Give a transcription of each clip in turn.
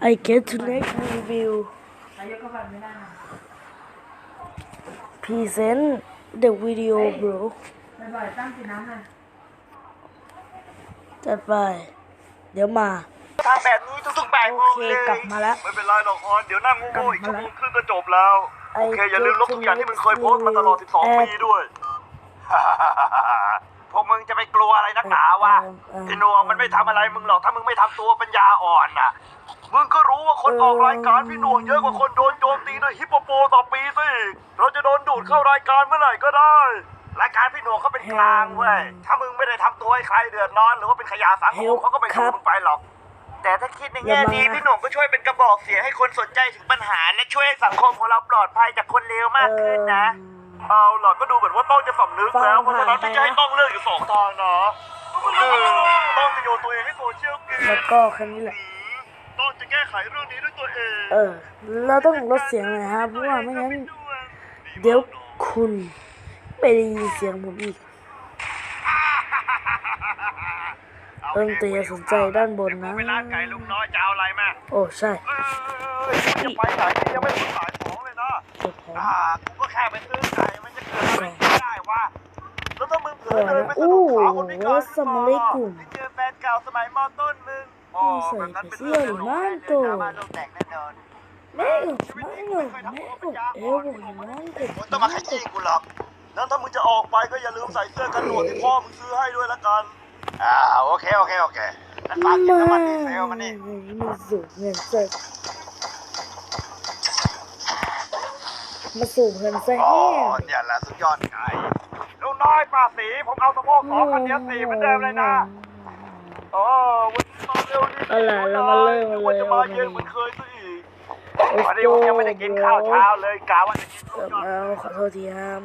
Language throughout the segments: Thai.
I get to next review นายกก็ฟังไม่ได้นะ present the video bro บ่อยๆตั้งสีน้ำเลยจัดไป เดี๋ยวมาทำแบบนี้ทุกๆบ่ายโมโองเคเลยกลับมาแล้วไม่เป็นไรหรอกออน เดี๋ยวนั่งกลับโง่มาๆอีกชั่วแล้ว โมงครึ่งก็จบแล้วไอ้โอเค อย่าลืมลบทุกอย่างที่มึงเคยโพสต์มาตลอดแอด12 ปีด้วย พวกมึงจะไปกลัวอะไรนักหนาวะเออเออไอ้หนวงมันไม่ทำอะไรมึงหรอก ถ้ามึงไม่ทำตัวปัญญาอ่อนน่ะ มึงก็รู้ว่าคนออกรายการพี่หน่วงเยอะกว่าคนโดนโจมตีด้วยฮิปโปโปต่อปีสิเราจะโดนดูดเข้ารายการเมื่อไหร่ก็ได้ รายการพี่หน่วงเขาเป็นกลางเว้ย ถ้ามึงไม่ได้ทำตัวให้ใครเดือดร้อนหรือว่าเป็นขยะสังคมเขาก็ไม่ดูมึงไปหรอก แต่ถ้าคิดในแง่ดีพี่หนุ่มก็ช่วยเป็นกระบอกเสียงให้คนสนใจถึงปัญหา และช่วยให้สังคมของเราปลอดภัยจากคนเลวมากขึ้นนะ เอาล่ะก็ดูเหมือนว่าต้องจะสำนึกแล้ว เพราะฉะนั้นพี่จะให้ต้องเลือกอยู่สองทางนะหนึ่งต้องจะโยนตัวเองให้โซเชียลเกมแล้วก็แค่นี้แหละต้องจะ แก้ไขเรื่องนี้ด้วยตัวเอง เออ เราต้องลดเสียงหน่อยนะครับเพราะว่าไม่งั้น เดี๋ยวคุณไม่ได้ยินเสียงผมอีกเอิงเตียสนใจด้านบนนะเวลาไก่ลุงน้อยจะเอาอะไรมาโอ้ใช่เอ้ยจะไปไหนยังไม่ถึงสายของเลยนะเก็บของอ่ากูก็แค่ไปซื้อไก่มันจะเกิดอะไรขึ้นได้วะแล้วถ้ามึงเผลอเดินไปสะดุดขาคนพิการโอ้สมัยกลุ่มไปเจอแฟนเก่าสมัยมอต้นมึงอ๋อ ใส่แบบนั้นเป็นเสื้เรื่อองหรือสนุกมั่นให้โตเดินทางมาโดนแต่งแน่นอนไม่หรอกไม่หรอกไม่หรอกเอวบอกอย่างนั้นเด็กมึงต้องมาขยี้กูหรอกแล้วถ้ามึงจะออกไปก็อย่าลืมใส่เสื้อกันหนวดที่พ่อมึงซื้อให้ด้วยละกันอ่าโอเคโอเคโอเคแล้วฝากกินน้ำมันดีเซลมานี่มันสูบเงินใส่มาสูบเงินใส่อ๋อแห้งเนี่ยแหละสุดยอดไก่ลูกน้อยป้าสีผมเอาสะโพกสองคันเดียวสี่เหมือนเดิมเลยนะโอ้วันนี้มา เอาล่ะเรามาเริ่มกันเลยว่ามาเย็นเหมือนเคยซะอีกวันนี้ผมยังไม่ได้กินข้าวเช้าเลยกะว่าจะกินลูกยอดเอาขอโทษทีครับ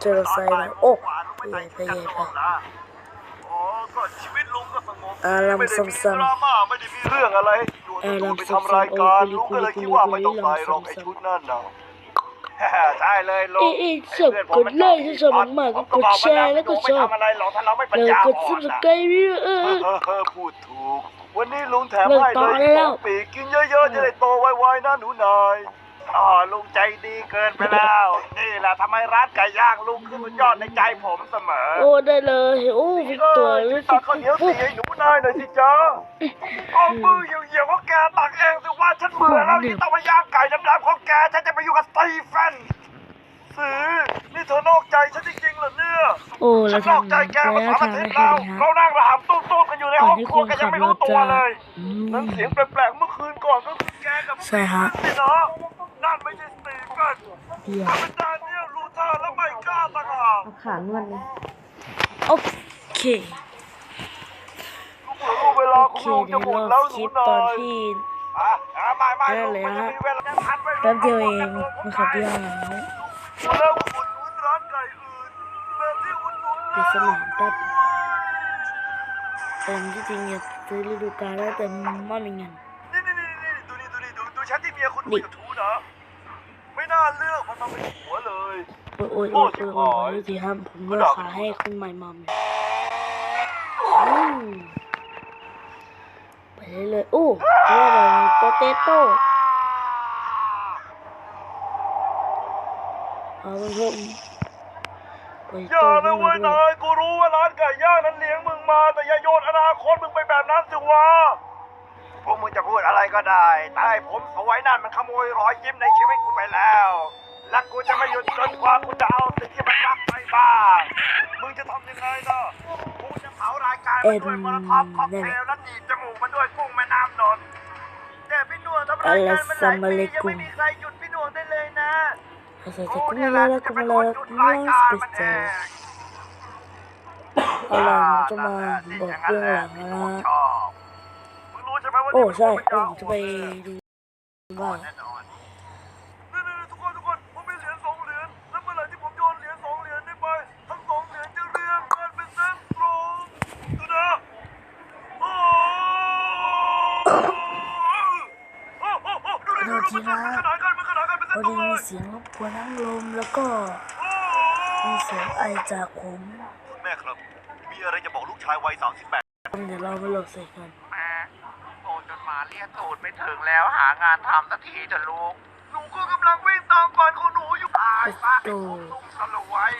เจอใส่แล้วโอ้ใหญ่ไปใหญ่ไปโอ้ก็ชีวิตลุงก็สงบอ่าลำไม่ได้มีซ้ำๆไม่ได้มีเรื่องอะไรให้ดูอ่ไปทำรายการลุงก็เลยคิดว่าไม่ต้องใส่หรอกไอ้ชุดนั่นนะ ใช่เลยลุงเอ้ยเอ้ยชอบกดไลค์ถ้าชอบมากๆก็กดแชร์แล้วก็ชอบไม่ทำอะไรหรอกถ้าเราไม่ปัญแล้วญากดอ่อน subscribe นะด้วยเออเออเออพูดถูก วันนี้ลุงแถมเลิกให้ต่อเลยแล้วสองปีกกินเยอะๆจะได้โตไวๆนะหนูนาย อ๋อลุงใจดีเกินไปแล้ว นี่แหละทำให้ร้านไก่ย่างลุงขึ้นสุดยอดในใจผมเสมอ โอ้ได้เลยโอ้วิกเอตัวอรู้ช่วยสึตักกข้าวเหนียวสีให้หนูนายหน่อยสิจ๊ะเอามือเหี่ยวๆของแกตักเองสิว่าฉันเบื่อแล้วที่ต้องมาย่างไก่ดำๆของแกฉันจะไปอยู่กับสตีเฟนสือนี่เธอนอกใจฉันจริงๆเหรอเนี่ยโอ้ฉัเรานนอกใจทำแกระมายะสามทาอางทิได้ตย์แค่แล้วนี้ฮะเรานั่งระหำตุ้มๆกันอยู่ในก่อห้นองที่คครัวนแกยัขังบไม่รรู้ถตัวจะเลย อืนั่นมเสียงแปลกๆเมื่อคืนก่อนก็คือแกกับใช่ฮะ นี่เนาะนั่นไม่ใช่สตีเฟน เดียวนั่นเป็นดานเนียลลูเทอร์และไมก้าต่างหากขานวดเลยโอเคลูกเวลาโอของเคลุงจะเดี๋ยวหมดเราแล้วหคนูลิปนาตอนยที่อะอะไม่ไม่ได้ลุงเลยมันฮะจะมีเวลาจะทันไปแป๊บเดียวเองนะครับเดียวแล้วเริ่มอุดหนุนร้านไก่อื่นแบบที่อุดหนุนปิดสนามแป๊บแต่ที่จริงอยากซื้อฤดูกาลแล้วแต่ไม่มีเงินนี่นี่นี่นี่ดูนี่ดูนี่ดูดูฉันที่เมียคุณนี่คุยกับทูนะไม่ น่าเลือกมันมาเป็นหัวเลยโอ้ยโอ้ยโอ้ยโอ้ยโอ้ยดูสิครับผมเลือกขาให้คุณใหม่มัมอืมไปเรื่อยๆโอ้เจออะไรโปเตโต้เอาเพิ่มโปเตอย่าโต้นะขึ้นเว้มายด้วนายยกูรู้ว่าร้านไก่ย่างนั้นเลี้ยงมึงมา แต่อย่าโยนอนาคตมึงไปแบบนั้นสิวะ พวกมึงจะพูดอะไรก็ได้ แต่ให้ผมสวยนั่นมันขโมยรอยยิ้มในชีวิตกูไปแล้ว และกูจะไม่หยุดจนกว่ากูจะเอาสิ่งที่มันรักไปบ้าง มึงจะทำยังไงนะกูจะเผารายการมันด้วยมลภาวะค็อกเทลและหนีบจมูกมันด้วยกุ้งแม่น้ำนนท์แต่พี่หนวดทำรายการมันหลายปียังไม่มีใครหยุดพี่หนวดได้เลยนะภาษาจะกุมลาลากุมลาลากุมลาสเปซเจอเอาล่ะผมจะมาบอกเรื่องหลังนะฮะ มึงรู้ใช่ไหมว่า โอ้นี่ใช่มันเออผมจะไปดูว่าแน่นอนนี่ๆๆทุกคนทุกคนผมมีเหรียญสองเหรียญแล้วเมื่อไหร่ที่ผมโยนเหรียญสองเหรียญนี้ไปทั้งสองเหรียญจะเรียงกันเป็นเส้นตรงดูนะโอ้โอ้โอ้โอ้ดูดิดูดิมันขนานกันมันขนานกันเป็นพเส้อนตรดีงเลมียเสียงรบกวนทั้งลมแล้วก็โอ้มีเสียงไอจากผมคุณแม่ครับ มีอะไรจะบอกลูกชายวัย38เดี๋ยวเราไปโหลดใส่กันแม่โตจนป่ มาเรียกตูดไม่ถึงแล้วหางานทำสักทีเถอะลูก หนูก็กำลังวิ่งตามฝันของหนูอยู่ตายบ้านโอ้ลุงสลวย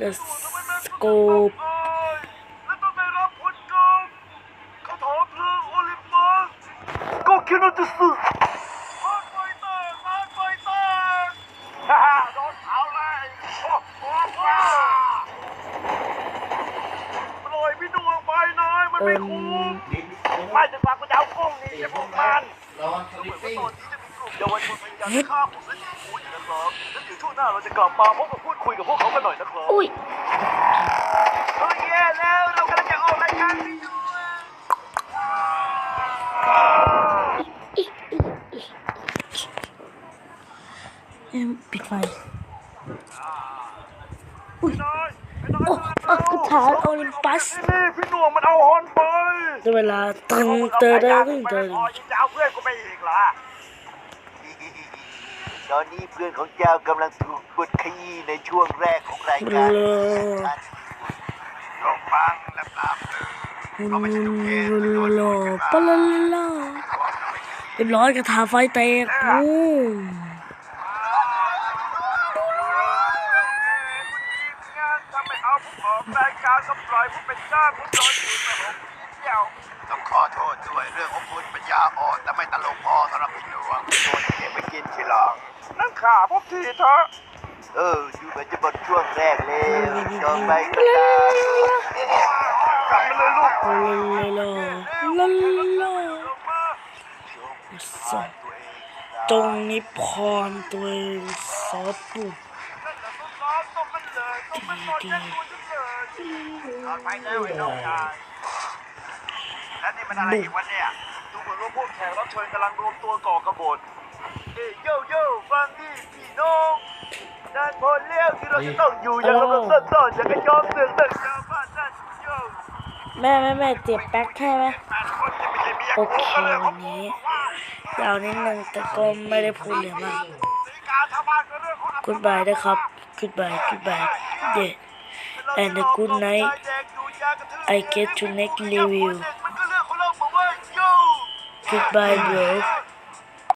let's ทำไมแม่ง go เอ้ยและต้องได้รับผลกรรมเขาถอเพลิงโอลิมปัสก็คิดว่าจะสึกพาดไฟแตกพาดไฟแตกฮ่าฮ่าโดนเผาเลยโอ้โหว้าปล่อยพี่ดวงไปนายมันไม่คุ้มไม่จะ ฟังกูจะเอากุ้งนี่จะพวกมันร้อนสลิปปิ้งตอนนี้จะมีกลุ่มเยาวชนพยายามจะฆ่าผมและยิงกูอยู่นะครับแล้วเดี๋ยวช่วงหน้าเราจะกลับมาพบกับพูดคุยกับพวกเขากันหน่อยนะครับอุ้ยโอ้ยแย่แล้วเรากำลังจะออกรายการวิดีโอเอ็มปิดไฟนายไอ้นายโอ้โอ้กระถางโอลิมปัสนี่พี่หน่วงมันเอาฮอน ไปได้เวลาตึงเตอร์เตอร์ตึงเตอร์พอยังจะเอาเพื่อนกูไปอีกเหรอตอนนี้เพื่อนของเจ้ากำลังถูกบดขยี้ในช่วงแรกของรายเลการลงฟังและปราบเลยโลปะลาลาเรียบร้อยกระถาไฟแตกโอ้ ถ้าไม่เอาผมออกราย การก็ปล่อยผมเป็นเจ้าผมโดนอยู่แต่ผมเดี่ยวต้องขอโทษด้วยเรื่องของคุณปัญญาอ่อนแต่ไม่ตลกพอสำหรับพี่หลวงโดนเก็บไปกินทีหลังนั่งขาพวกทีเถอะเออดูเหมือนจะหมดช่วงแรกแล้วต่อไปก็ตามกลับมาเลยลูกลาลาลาลาลงมาสองจงนิพรตัวเองซอสปุ่มนั่นแหละต้นร้อนต้นมันเลยต้นมันหมด แค่ตัวฉันเลยนอนไปแล้วไอ้น้องชายแล้วนี่มันอะไรอีกวะเนี่ยดูเหมือนว่าพวกแขกรับเชิญกำลังรวมตัวก่อกระบฏเอ้ยโย่โย่ฟังนี่พี่น้องนั่นพอเลี้ยวที่เราจะต้องอยู่อย่างระเบิดซ่อนๆอย่าก็ยอมเสือกเสือกชาวบ้านนั่นโย่แม่แม่แม่เจ็บแป๊กแค่ไหมโอเควันนี้ยาวนิดนึงแต่ก็ไม่ได้พูดเลยมากสีกาชาวบ้านก็เรื่องของ Goodbye นะครับ Goodbye Goodbye yeah and a good night I get to make leave you. Goodbye, bro.